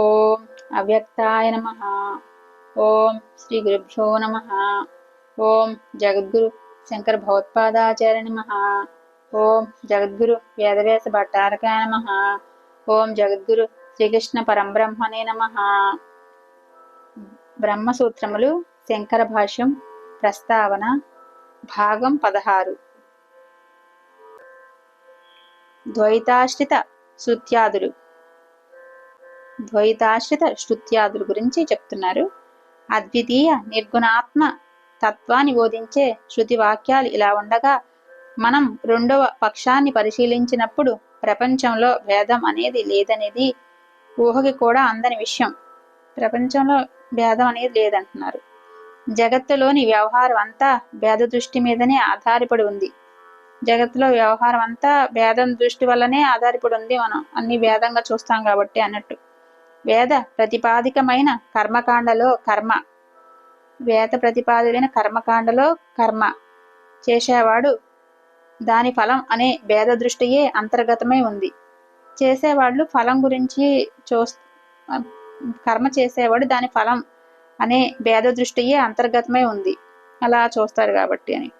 ఓం అవ్యక్తాయ నమ. ఓం శ్రీ గురుభ్యో నమ. ఓం జగద్గురు శంకర భగవత్పాదాచార్య నమ. ఓం జగద్గురు వేదవ్యాస భట్టారకాయ నమ. ఓం జగద్గురు శ్రీకృష్ణ పరంబ్రహ్మణే నమ. బ్రహ్మసూత్రములు శంకర భాష్యం ప్రస్తావన భాగం పదహారు. ద్వైతాశ్రిత శృత్యాదులు ద్వైతాశ్రిత శృత్యాదుల గురించి చెప్తున్నారు. అద్వితీయ నిర్గుణాత్మ తత్వాన్ని బోధించే శృతి వాక్యాలు ఇలా ఉండగా మనం రెండవ పక్షాన్ని పరిశీలించినప్పుడు ప్రపంచంలో భేదం అనేది లేదనేది ఊహకి కూడా అందని విషయం. ప్రపంచంలో భేదం అనేది లేదంటున్నారు. జగత్తులోని వ్యవహారం అంతా భేద దృష్టి మీదనే ఆధారపడి ఉంది. జగత్తులో వ్యవహారం అంతా భేదం దృష్టి వల్లనే ఆధారపడి ఉంది మనం. అన్ని భేదంగా చూస్తాం కాబట్టి అన్నట్టు. వేద ప్రతిపాదికమైన కర్మకాండలో కర్మ. వేద ప్రతిపాదికమైన కర్మకాండలో కర్మ. చేసేవాడు దాని ఫలం అనే భేద దృష్టియే అంతర్గతమై ఉంది. చేసేవాళ్ళు ఫలం గురించి చూ కర్మ చేసేవాడు దాని ఫలం అనే భేద దృష్టియే అంతర్గతమై ఉంది. అలా చూస్తారు కాబట్టి అని.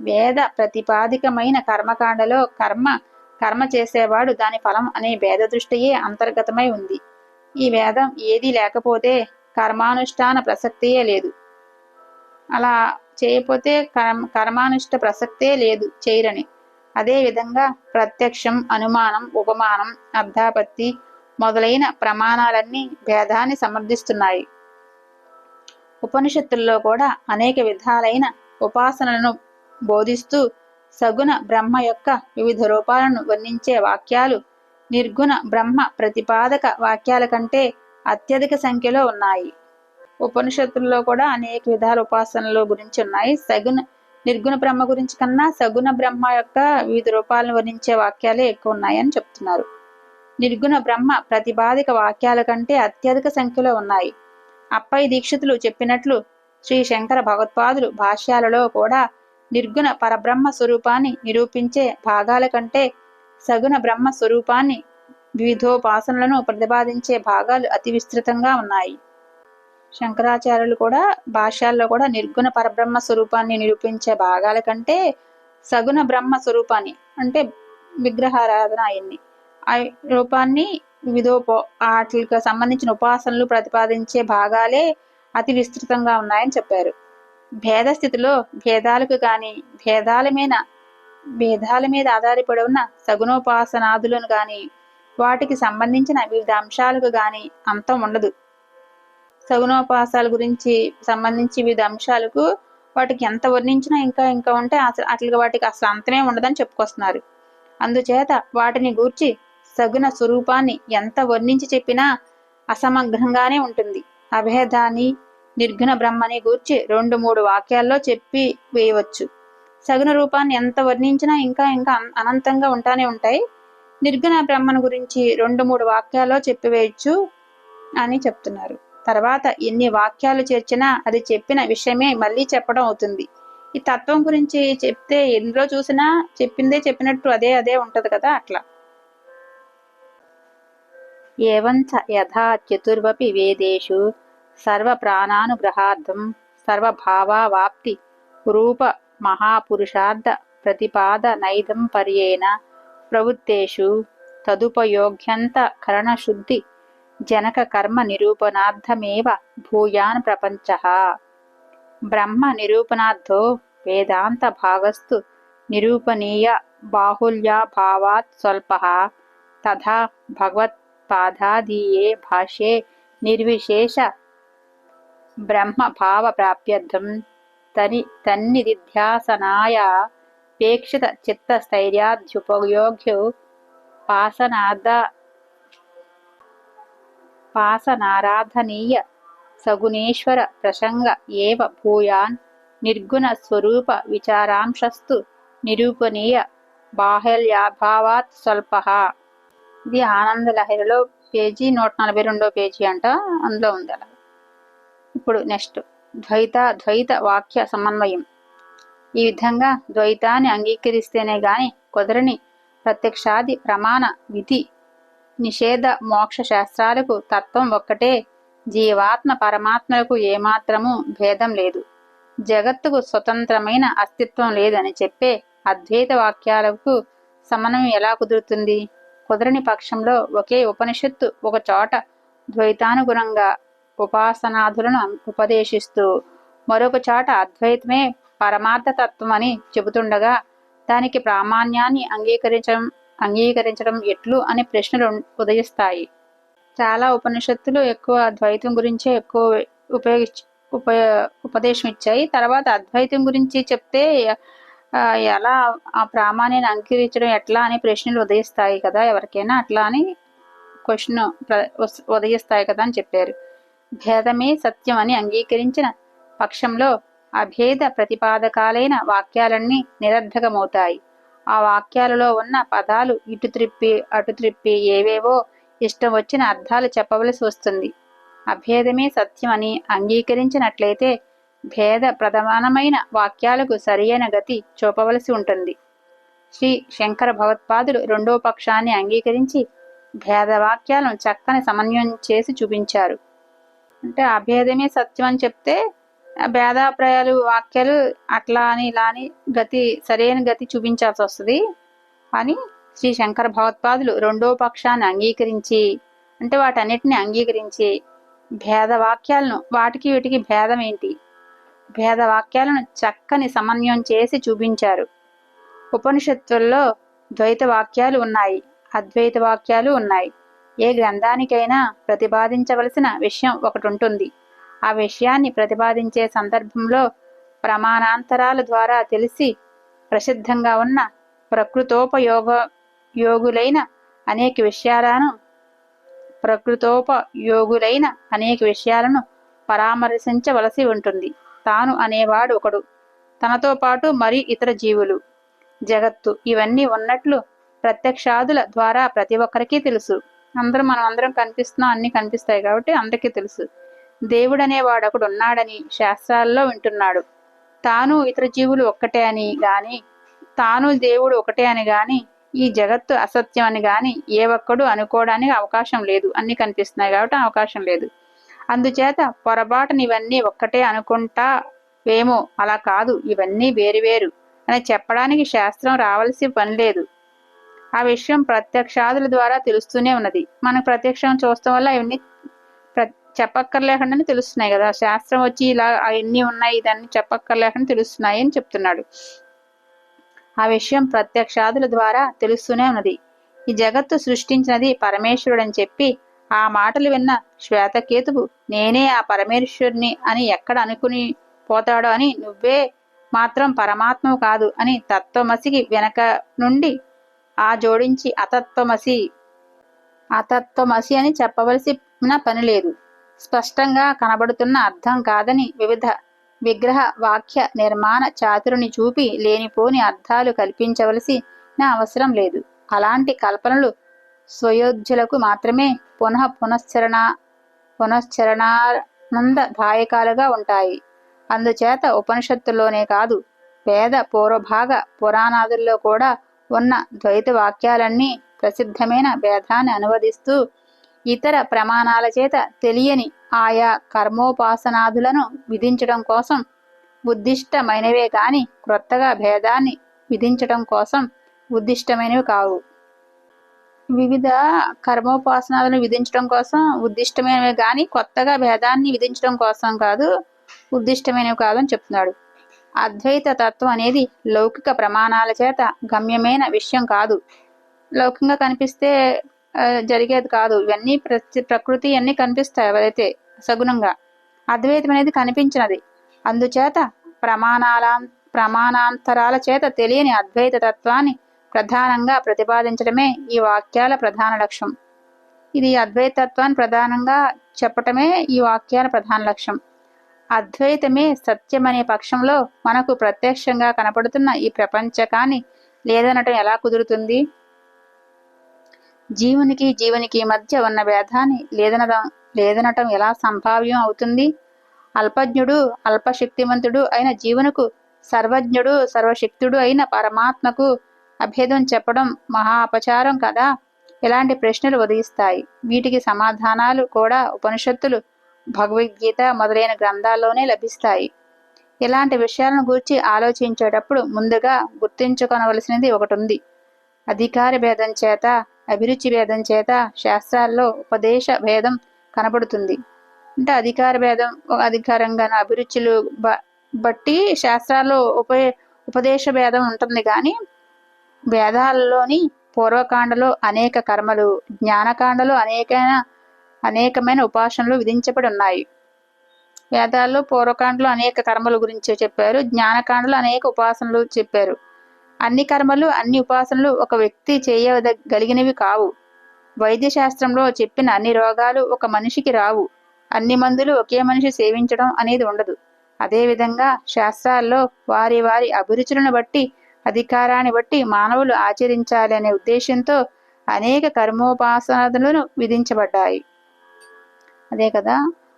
వేద ప్రతిపాదికమైన కర్మకాండలో కర్మ కర్మ చేసేవాడు దాని ఫలం అనే భేద దృష్టియే అంతర్గతమై ఉంది. ఈ వేదం ఏదీ లేకపోతే కర్మానుష్ఠాన ప్రసక్తియే లేదు. అలా చేయపోతే కర్మ కర్మానుష్ఠ ప్రసక్తే లేదు చేయరని. అదే విధంగా ప్రత్యక్షం అనుమానం ఉపమానం అర్ధాపత్తి మొదలైన ప్రమాణాలన్నీ భేదాన్ని సమర్థిస్తున్నాయి. ఉపనిషత్తుల్లో కూడా అనేక విధాలైన ఉపాసనలను బోధిస్తూ సగుణ బ్రహ్మ యొక్క వివిధ రూపాలను వర్ణించే వాక్యాలు నిర్గుణ బ్రహ్మ ప్రతిపాదక వాక్యాల కంటే అత్యధిక సంఖ్యలో ఉన్నాయి. ఉపనిషత్తుల్లో కూడా అనేక విధాల ఉపాసనలు గురించి ఉన్నాయి. సగుణ నిర్గుణ బ్రహ్మ గురించి కన్నా సగుణ బ్రహ్మ యొక్క వివిధ రూపాలను వర్ణించే వాక్యాలే ఎక్కువ ఉన్నాయని చెప్తున్నారు. నిర్గుణ బ్రహ్మ ప్రతిపాదిక వాక్యాల కంటే అత్యధిక సంఖ్యలో ఉన్నాయి. అప్పై దీక్షితులు చెప్పినట్లు శ్రీ శంకర భగవత్పాదులు భాష్యాలలో కూడా నిర్గుణ పరబ్రహ్మ స్వరూపాన్ని నిరూపించే భాగాల కంటే సగుణ బ్రహ్మ స్వరూపాన్ని వివిధోపాసనలను ప్రతిపాదించే భాగాలు అతి విస్తృతంగా ఉన్నాయి. శంకరాచార్యులు కూడా భాష్యాల్లో కూడా నిర్గుణ పరబ్రహ్మ స్వరూపాన్ని నిరూపించే భాగాల కంటే సగుణ బ్రహ్మ స్వరూపాన్ని అంటే విగ్రహారాధన అయింది. ఆ రూపాన్ని వివిధోపో వాటికి సంబంధించిన ఉపాసనలు ప్రతిపాదించే భాగాలే అతి విస్తృతంగా ఉన్నాయని చెప్పారు. భేద స్థితిలో భేదాలకు కానీ భేదాల మీద భేదాల మీద ఆధారపడి ఉన్న సగుణోపాసనాదులను గాని వాటికి సంబంధించిన వివిధ అంశాలకు గాని అంతం ఉండదు. సగుణోపాసాల గురించి సంబంధించి వివిధ అంశాలకు వాటికి ఎంత వర్ణించినా ఇంకా ఇంకా ఉంటే అసలు అట్లా వాటికి అసలు అంతమే ఉండదని చెప్పుకొస్తున్నారు. అందుచేత వాటిని గూర్చి సగుణ స్వరూపాన్ని ఎంత వర్ణించి చెప్పినా అసమగ్రంగానే ఉంటుంది. అభేదాన్ని నిర్గుణ బ్రహ్మని గూర్చి రెండు మూడు వాక్యాల్లో చెప్పి వేయవచ్చు. సగుణ రూపాన్ని ఎంత వర్ణించినా ఇంకా ఇంకా అనంతంగా ఉంటానే ఉంటాయి. నిర్గుణ బ్రహ్మను గురించి రెండు మూడు వాక్యాల్లో చెప్పివేయచ్చు అని చెప్తున్నారు. తర్వాత ఎన్ని వాక్యాలు చేర్చినా అది చెప్పిన విషయమే మళ్ళీ చెప్పడం అవుతుంది. ఈ తత్వం గురించి చెప్తే ఎందులో చూసినా చెప్పిందే చెప్పినట్టు అదే అదే ఉంటది కదా అట్లా. ఏవంచ యథా చతుర్వపి వేదేషు సర్వ సర్వప్రాణానుగ్రహార్థం సర్వభావావాప్తి రూప మహాపురుషార్థ ప్రతిపాద నైదం పర్యేణ ప్రవృత్తేషు తదుపయోగ్యంత కరణశుద్ధి జనక కర్మ నిరూపణార్థమేవ భూయాన్ ప్రపంచ. బ్రహ్మ నిరూపణార్థో వేదాంత భాగస్తు నిరూపణీయ బాహుల్యాభావాత్ స్వల్ప. తథా భగవత్పాదాదీయే భాష్యే నిర్విశేష బ్రహ్మ భావ ప్రాప్యర్థం తని తన్నిధిధ్యాసనాయ పేక్షిత చిత్తస్థైర్యాద్యుపయోగ్యో పాసనాద పాసనారాధనీయ సగుణేశ్వర ప్రసంగ ఏవ భూయాన్ నిర్గుణ స్వరూప విచారాంశస్తు నిరూపణీయ బాహల్యాభావాత్ స్వల్ప. ఇది ఆనంద లహరిలో పేజీ నూట నలభై రెండో పేజీ అంట అందులో ఉంది అలా ఇప్పుడు నెక్స్ట్. ద్వైత ద్వైత వాక్య సమన్వయం. ఈ విధంగా ద్వైతాన్ని అంగీకరిస్తేనే గాని కుదరని ప్రత్యక్షాది ప్రమాణ విధి నిషేధ మోక్ష శాస్త్రాలకు తత్వం ఒక్కటే జీవాత్మ పరమాత్మలకు ఏమాత్రము భేదం లేదు. జగత్తుకు స్వతంత్రమైన అస్తిత్వం లేదని చెప్పే అద్వైత వాక్యాలకు సమన్వయం ఎలా కుదురుతుంది? కుదరని పక్షంలో ఒకే ఉపనిషత్తు ఒక చోట ద్వైతానుగుణంగా ఉపాసనాధులను ఉపదేశిస్తూ మరొక చోట అద్వైతమే పరమార్థ తత్వం అని చెబుతుండగా దానికి ప్రామాణ్యాన్ని అంగీకరించడం అంగీకరించడం ఎట్లు అనే ప్రశ్నలు ఉదయిస్తాయి. చాలా ఉపనిషత్తులు ఎక్కువ అద్వైతం గురించే ఎక్కువ ఉపయోగించి ఉప ఉపదేశం ఇచ్చాయి తర్వాత అద్వైతం గురించి చెప్తే ఎలా ఆ ప్రామాణ్యాన్ని అంగీకరించడం ఎట్లా అని ప్రశ్నలు ఉదయిస్తాయి కదా ఎవరికైనా అట్లా అని క్వశ్చన్ ఉదయిస్తాయి కదా అని చెప్పారు. భేదమే సత్యం అని అంగీకరించిన పక్షంలో అభేద ప్రతిపాదకాలైన వాక్యాలన్నీ నిరర్ధకమవుతాయి. ఆ వాక్యాలలో ఉన్న పదాలు ఇటు త్రిప్పి అటు త్రిప్పి ఏవేవో ఇష్టం వచ్చిన అర్థాలు చెప్పవలసి వస్తుంది. అభేదమే సత్యం అని అంగీకరించినట్లయితే భేద ప్రధానమైన వాక్యాలకు సరియైన గతి చూపవలసి ఉంటుంది. శ్రీ శంకర భగవత్పాదులు రెండో పక్షాన్ని అంగీకరించి భేదవాక్యాలను చక్కని సమన్వయం చేసి చూపించారు. అంటే అభేదమే సత్యం అని చెప్తే భేదాప్రాయాలు వాక్యాలు అట్లా అని ఇలా అని గతి సరైన గతి చూపించాల్సి వస్తుంది. అని శ్రీ శంకర భగవత్పాదులు రెండో పక్షాన్ని అంగీకరించి అంటే వాటన్నిటిని అంగీకరించి భేదవాక్యాలను వాటికి వీటికి భేదం ఏంటి? భేదవాక్యాలను చక్కని సమన్వయం చేసి చూపించారు. ఉపనిషత్తుల్లో ద్వైత వాక్యాలు ఉన్నాయి అద్వైత వాక్యాలు ఉన్నాయి. ఏ గ్రంథానికైనా ప్రతిపాదించవలసిన విషయం ఒకటి ఉంటుంది ఆ విషయాన్ని ప్రతిపాదించే సందర్భంలో ప్రమాణాంతరాల ద్వారా తెలిసి ప్రసిద్ధంగా ఉన్న ప్రకృతోపయోగ యోగులైన అనేక విషయాలను ప్రకృతోపయోగులైన అనేక విషయాలను పరామర్శించవలసి ఉంటుంది. తాను అనేవాడు ఒకడు. తనతో పాటు మరి ఇతర జీవులు. జగత్తు ఇవన్నీ ఉన్నట్లు ప్రత్యక్షాదుల ద్వారా ప్రతి ఒక్కరికి తెలుసు. అందరం మనం అందరం కనిపిస్తున్నాం అన్ని కనిపిస్తాయి కాబట్టి అందరికీ తెలుసు. దేవుడనేవాడు ఒకడు ఉన్నాడని శాస్త్రాల్లో వింటున్నాడు. తాను ఇతర జీవులు ఒక్కటే అని గాని తాను దేవుడు ఒకటే అని గాని ఈ జగత్తు అసత్యం అని గాని ఏ ఒక్కడు అనుకోవడానికి అవకాశం లేదు. అన్ని కనిపిస్తున్నాయి కాబట్టి అవకాశం లేదు. అందుచేత పొరపాటుని ఇవన్నీ ఒక్కటే అనుకుంటా వేమో? అలా కాదు. ఇవన్నీ వేరువేరు అని చెప్పడానికి శాస్త్రం రావాల్సి పని లేదు. ఆ విషయం ప్రత్యక్షాదుల ద్వారా తెలుస్తూనే ఉన్నది. మనకు ప్రత్యక్షం చూస్తాం వల్ల ఇవన్నీ చెప్పక్కర్లేకుండానే తెలుస్తున్నాయి కదా. శాస్త్రం వచ్చి ఇలా అవన్నీ ఉన్నాయి ఇదన్నీ చెప్పక్కర్లేకుండా తెలుస్తున్నాయి అని చెప్తున్నాడు. ఆ విషయం ప్రత్యక్షాదుల ద్వారా తెలుస్తూనే ఉన్నది. ఈ జగత్తు సృష్టించినది పరమేశ్వరుడని చెప్పి ఆ మాటలు విన్న శ్వేతకేతువు నేనే ఆ పరమేశ్వరుని అని ఎక్కడ అనుకుని పోతాడో అని నువ్వే మాత్రం పరమాత్మవు కాదు అని తత్వమసికి వెనక నుండి ఆ జోడించి అతత్వమసి అతత్వమసి అని చెప్పవలసిన పని లేదు. స్పష్టంగా కనబడుతున్న అర్థం కాదని వివిధ విగ్రహ వాక్య నిర్మాణ చాతురుని చూపి లేనిపోని అర్థాలు కల్పించవలసిన అవసరం లేదు. అలాంటి కల్పనలు స్వయోధ్యులకు మాత్రమే పునః పునశ్చరణ పునశ్చరణానందదాయకాలుగా ఉంటాయి. అందుచేత ఉపనిషత్తుల్లోనే కాదు పేద పూర్వభాగ పురాణాదుల్లో కూడా ఉన్న ద్వైత వాక్యాలన్నీ ప్రసిద్ధమైన భేదాన్ని అనువదిస్తూ ఇతర ప్రమాణాల చేత తెలియని ఆయా కర్మోపాసనాదులను విధించడం కోసం ఉద్దిష్టమైనవే కాని క్రొత్తగా భేదాన్ని విధించడం కోసం ఉద్దిష్టమైనవి కావు. వివిధ కర్మోపాసనాలను విధించడం కోసం ఉద్దిష్టమైనవి కానీ కొత్తగా భేదాన్ని విధించడం కోసం కాదు ఉద్దిష్టమైనవి కాదని చెప్తున్నాడు. అద్వైత తత్వం అనేది లౌకిక ప్రమాణాల చేత గమ్యమైన విషయం కాదు. లౌకికంగా కనిపిస్తే జరిగేది కాదు. ఇవన్నీ ప్రకృతి అన్నీ కనిపిస్తాయి ఎవరైతే సగుణంగా. అద్వైతం అనేది కనిపించినది. అందుచేత ప్రమాణాల ప్రమాణాంతరాల చేత తెలియని అద్వైత తత్వాన్ని ప్రధానంగా ప్రతిపాదించడమే ఈ వాక్యాల ప్రధాన లక్ష్యం. ఇది అద్వైతత్వాన్ని ప్రధానంగా చెప్పటమే ఈ వాక్యాల ప్రధాన లక్ష్యం. అద్వైతమే సత్యమనే పక్షంలో మనకు ప్రత్యక్షంగా కనపడుతున్న ఈ ప్రపంచకాన్ని లేదనటం ఎలా కుదురుతుంది? జీవునికి జీవునికి మధ్య ఉన్న భేదాన్ని లేదనడం లేదనటం ఎలా సంభావ్యం అవుతుంది? అల్పజ్ఞుడు అల్పశక్తివంతుడు అయిన జీవునకు సర్వజ్ఞుడు సర్వశక్తుడు అయిన పరమాత్మకు అభేదం చెప్పడం మహా అపచారం కదా? ఇలాంటి ప్రశ్నలు ఉదయిస్తాయి. వీటికి సమాధానాలు కూడా ఉపనిషత్తులు భగవద్గీత మొదలైన గ్రంథాల్లోనే లభిస్తాయి. ఇలాంటి విషయాలను గురించి ఆలోచించేటప్పుడు ముందుగా గుర్తించుకొనవలసినది ఒకటి ఉంది అధికార భేదం చేత అభిరుచి భేదం చేత శాస్త్రాల్లో ఉపదేశ భేదం కనబడుతుంది. అంటే అధికార భేదం అధికారంగా అభిరుచులు బట్టి శాస్త్రాల్లో ఉప ఉపదేశ భేదం ఉంటుంది కానీ వేదాలలోని పూర్వకాండలో అనేక కర్మలు జ్ఞానకాండలో అనేకమైన అనేకమైన ఉపాసనలు విధించబడి ఉన్నాయి. వేదాల్లో పూర్వకాండలు అనేక కర్మల గురించి చెప్పారు. జ్ఞానకాండలు అనేక ఉపాసనలు చెప్పారు. అన్ని కర్మలు అన్ని ఉపాసనలు ఒక వ్యక్తి చేయగలిగినవి కావు. వైద్యశాస్త్రంలో చెప్పిన అన్ని రోగాలు ఒక మనిషికి రావు. అన్ని మందులు ఒకే మనిషి సేవించడం అనేది ఉండదు. అదేవిధంగా శాస్త్రాల్లో వారి వారి అభిరుచులను బట్టి అధికారాన్ని బట్టి మానవులు ఆచరించాలి అనే ఉద్దేశంతో అనేక కర్మోపాసనలను విధించబడ్డాయి. అదే కదా.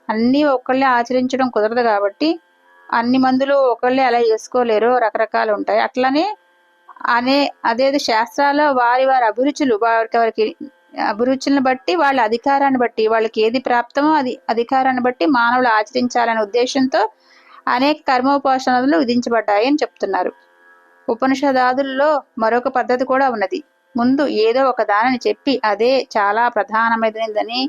అన్నీ ఒకళ్ళే ఆచరించడం కుదరదు కాబట్టి అన్ని మందులు ఒకళ్ళే అలా చేసుకోలేరు రకరకాలు ఉంటాయి. అట్లనే అనే అదే శాస్త్రాల్లో వారి వారి అభిరుచులు వారికి వారికి అభిరుచులను బట్టి వాళ్ళ అధికారాన్ని బట్టి వాళ్ళకి ఏది ప్రాప్తమో అది అధికారాన్ని బట్టి మానవులు ఆచరించాలనే ఉద్దేశంతో అనేక కర్మోపాసనలు విధించబడ్డాయి అని చెప్తున్నారు. ఉపనిషదాదుల్లో మరొక పద్ధతి కూడా ఉన్నది. ముందు ఏదో ఒక దానిని చెప్పి అదే చాలా ప్రధానమైనదని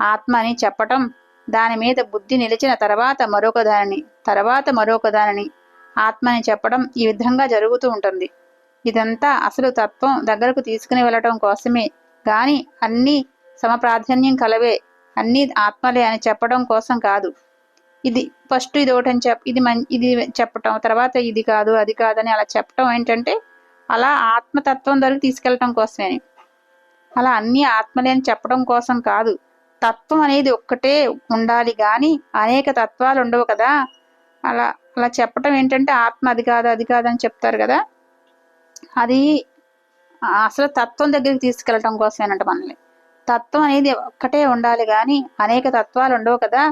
ఆత్మ అని చెప్పటం దాని మీద బుద్ధి నిలిచిన తర్వాత మరొక దానిని తర్వాత మరొక దానిని ఆత్మని చెప్పడం ఈ విధంగా జరుగుతూ ఉంటుంది. ఇదంతా అసలు తత్వం దగ్గరకు తీసుకుని వెళ్ళటం కోసమే గాని అన్ని సమప్రాధాన్యం కలవే అన్ని ఆత్మలే అని చెప్పడం కోసం కాదు. ఇది ఫస్ట్ ఇది ఒకటని చెప్ ఇది మం ఇది చెప్పటం తర్వాత ఇది కాదు అది కాదని అలా చెప్పటం ఏంటంటే అలా ఆత్మతత్వం దగ్గర తీసుకెళ్ళటం కోసమే అలా అన్ని ఆత్మలే అని చెప్పడం కోసం కాదు. తత్వం అనేది ఒక్కటే ఉండాలి కానీ అనేక తత్వాలు ఉండవు కదా. అలా అలా చెప్పటం ఏంటంటే ఆత్మ అది కాదు అది కాదని చెప్తారు కదా. అది అసలు తత్వం దగ్గరికి తీసుకెళ్ళటం కోసమేనంట మనల్ని. తత్వం అనేది ఒక్కటే ఉండాలి కానీ అనేక తత్వాలు ఉండవు కదా.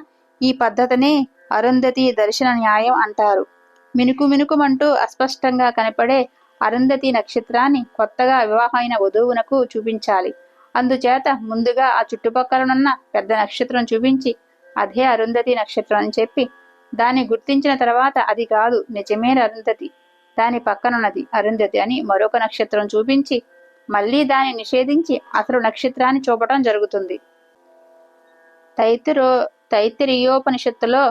ఈ పద్ధతిని అరుంధతి దర్శన న్యాయం అంటారు. మినుకు మినుకుమంటూ అస్పష్టంగా కనపడే అరుంధతి నక్షత్రాన్ని కొత్తగా వివాహమైన వధువునకు చూపించాలి. అందుచేత ముందుగా ఆ చుట్టుపక్కలనున్న పెద్ద నక్షత్రం చూపించి అదే అరుంధతి నక్షత్రం అని చెప్పి దాన్ని గుర్తించిన తర్వాత అది కాదు నిజమే అరుంధతి. దాని పక్కనున్నది అరుంధతి అని మరొక నక్షత్రం చూపించి మళ్ళీ దాన్ని నిషేధించి అసలు నక్షత్రాన్ని చూపటం జరుగుతుంది. తైతిరో తైతిరియోపనిషత్తులో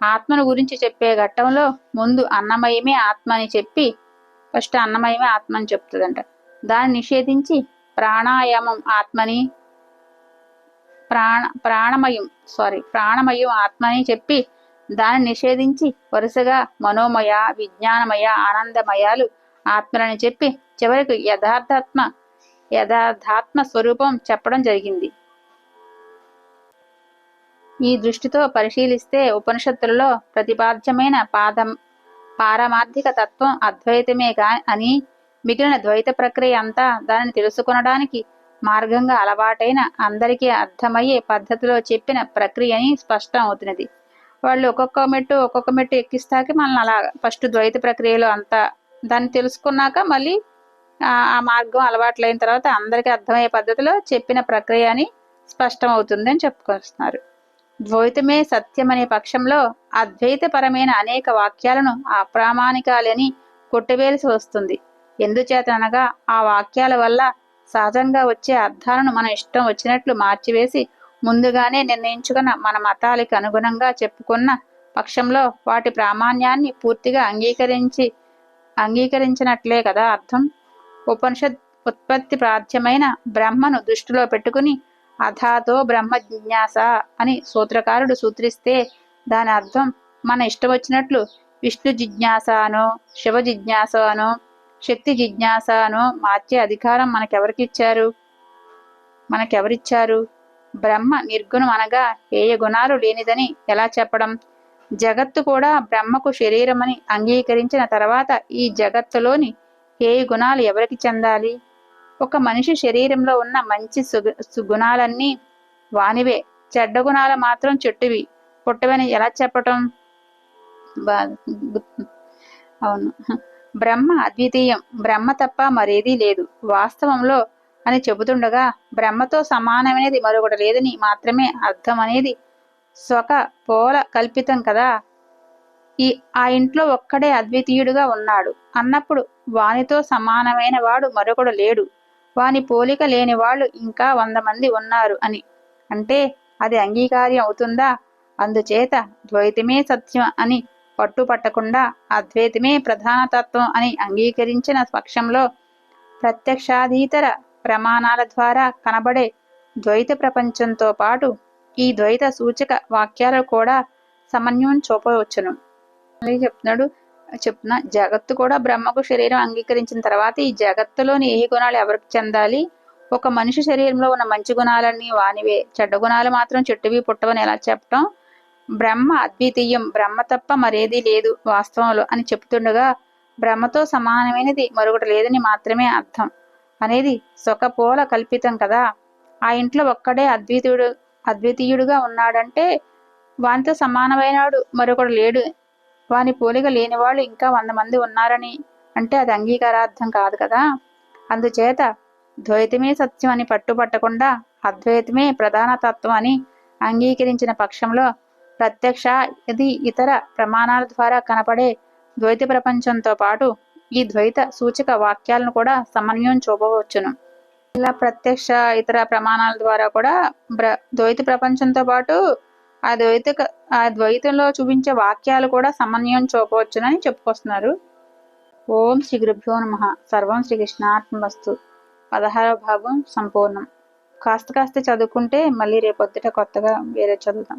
ఆత్మను గురించి చెప్పే ఘట్టంలో ముందు అన్నమయమే ఆత్మ అని చెప్పి ఫస్ట్ అన్నమయమే ఆత్మ అని చెప్తుందంట. దాన్ని నిషేధించి ప్రాణాయామం ఆత్మని ప్రాణ ప్రాణమయం సారీ ప్రాణమయం ఆత్మని చెప్పి దాన్ని నిషేధించి వరుసగా మనోమయ విజ్ఞానమయ ఆనందమయాలు ఆత్మలని చెప్పి చివరికి యథార్థాత్మ యథార్థాత్మ స్వరూపం చెప్పడం జరిగింది. ఈ దృష్టితో పరిశీలిస్తే ఉపనిషత్తులలో ప్రతిపాద్యమైన పాదం పారమార్థిక తత్వం అద్వైతమే కా అని మిగిలిన ద్వైత ప్రక్రియ అంతా దానిని తెలుసుకొనడానికి మార్గంగా అలవాటైన అందరికీ అర్థమయ్యే పద్ధతిలో చెప్పిన ప్రక్రియని స్పష్టం అవుతున్నది. వాళ్ళు ఒక్కొక్క మెట్టు ఒక్కొక్క మెట్టు ఎక్కిస్తాకి మనల్ని అలా ఫస్ట్ ద్వైత ప్రక్రియలో అంతా దాన్ని తెలుసుకున్నాక మళ్ళీ ఆ మార్గం అలవాట్లైన తర్వాత అందరికీ అర్థమయ్యే పద్ధతిలో చెప్పిన ప్రక్రియ అని స్పష్టం అవుతుందని అని చెప్పుకొస్తున్నారు. ద్వైతమే సత్యమనే పక్షంలో అద్వైతపరమైన అనేక వాక్యాలను అప్రామాణికాలని కొట్టివేల్సి వస్తుంది. ఎందుచేతనగా ఆ వాక్యాల వల్ల సహజంగా వచ్చే అర్థాలను మన ఇష్టం వచ్చినట్లు మార్చివేసి ముందుగానే నిర్ణయించుకున్న మన మతాలకి అనుగుణంగా చెప్పుకున్న పక్షంలో వాటి ప్రామాణ్యాన్ని పూర్తిగా అంగీకరించి అంగీకరించినట్లే కదా అర్థం? ఉపనిషత్ ఉత్పత్తి ప్రాధ్యమైన బ్రహ్మను దృష్టిలో పెట్టుకుని అథాతో బ్రహ్మ జిజ్ఞాస అని సూత్రకారుడు సూత్రిస్తే దాని అర్థం మన ఇష్టం వచ్చినట్లు విష్ణు జిజ్ఞాస అనో శివ జిజ్ఞాస అనో శక్తి జిజ్ఞాస మార్చే అధికారం మనకెవరికిచ్చారు? మనకెవరిచ్చారు? బ్రహ్మ నిర్గుణం అనగా ఏయ గుణాలు లేనిదని ఎలా చెప్పడం? జగత్తు కూడా బ్రహ్మకు శరీరమని అంగీకరించిన తర్వాత ఈ జగత్తులోని ఏ గుణాలు ఎవరికి చెందాలి? ఒక మనిషి శరీరంలో ఉన్న మంచి సుగుణాలన్నీ వానివే. చెడ్డ గుణాలు మాత్రం చెట్టువి. పుట్టవని ఎలా చెప్పటం? అవును. బ్రహ్మ అద్వితీయం. బ్రహ్మ తప్ప మరేదీ లేదు. వాస్తవంలో అని చెబుతుండగా బ్రహ్మతో సమానమైనది మరొకటి లేదని మాత్రమే అర్థం అనేది స్వక పోల కల్పితం కదా. ఈ ఆ ఇంట్లో ఒక్కడే అద్వితీయుడుగా ఉన్నాడు. అన్నప్పుడు వానితో సమానమైన వాడు మరొకడు లేడు. వాని పోలిక లేని వాళ్ళు ఇంకా వంద మంది ఉన్నారు అని. అంటే అది అంగీకార్యం అవుతుందా? అందుచేత ద్వైతమే సత్యం అని పట్టుపట్టకుండా అద్వైతమే ప్రధాన తత్వం అని అంగీకరించిన పక్షంలో ప్రత్యక్షాధీతర ప్రమాణాల ద్వారా కనబడే ద్వైత ప్రపంచంతో పాటు ఈ ద్వైత సూచక వాక్యాలు కూడా సమన్వయం చూపవచ్చును. చెప్తున్నాడు చెప్తున్న జగత్తు కూడా బ్రహ్మకు శరీరం అంగీకరించిన తర్వాత ఈ జగత్తులోని ఏ గుణాలు ఎవరికి చెందాలి? ఒక మనిషి శరీరంలో ఉన్న మంచి గుణాలన్నీ వానివే. చెడ్డ గుణాలు మాత్రం చెట్టువి పుట్టవని ఎలా చెప్పటం? బ్రహ్మ అద్వితీయం బ్రహ్మ తప్ప మరేదీ లేదు వాస్తవంలో అని చెప్తుండగా బ్రహ్మతో సమానమైనది మరొకటి లేదని మాత్రమే అర్థం. అనేది సొకపోల కల్పితం కదా. ఆ ఇంట్లో ఒక్కడే అద్వితీయుడు అద్వితీయుడుగా ఉన్నాడంటే వానితో సమానమైనవాడు మరొకడు లేడు. వాని పోలిక లేని వాళ్ళు ఇంకా వంద మంది ఉన్నారని అంటే అది అంగీకారార్థం కాదు కదా. అందుచేత ద్వైతమే సత్యం అని పట్టుపట్టకుండా అద్వైతమే ప్రధాన తత్వం అని అంగీకరించిన పక్షంలో ప్రత్యక్ష ఇది ఇతర ప్రమాణాల ద్వారా కనపడే ద్వైత ప్రపంచంతో పాటు ఈ ద్వైత సూచక వాక్యాలను కూడా సమన్వయం చూపవచ్చును. ఇలా ప్రత్యక్ష ఇతర ప్రమాణాల ద్వారా కూడా ద్వైత ప్రపంచంతో పాటు ఆ ద్వైత ఆ ద్వైతంలో చూపించే వాక్యాలు కూడా సమన్వయం చూపవచ్చునని చెప్పుకొస్తున్నారు. ఓం శ్రీ గురుభ్యో నమ. సర్వం శ్రీ వస్తు పదహారవ భాగం సంపూర్ణం. కాస్త కాస్త చదువుకుంటే మళ్ళీ రేపొద్దుట కొత్తగా వేరే చదువుతాం.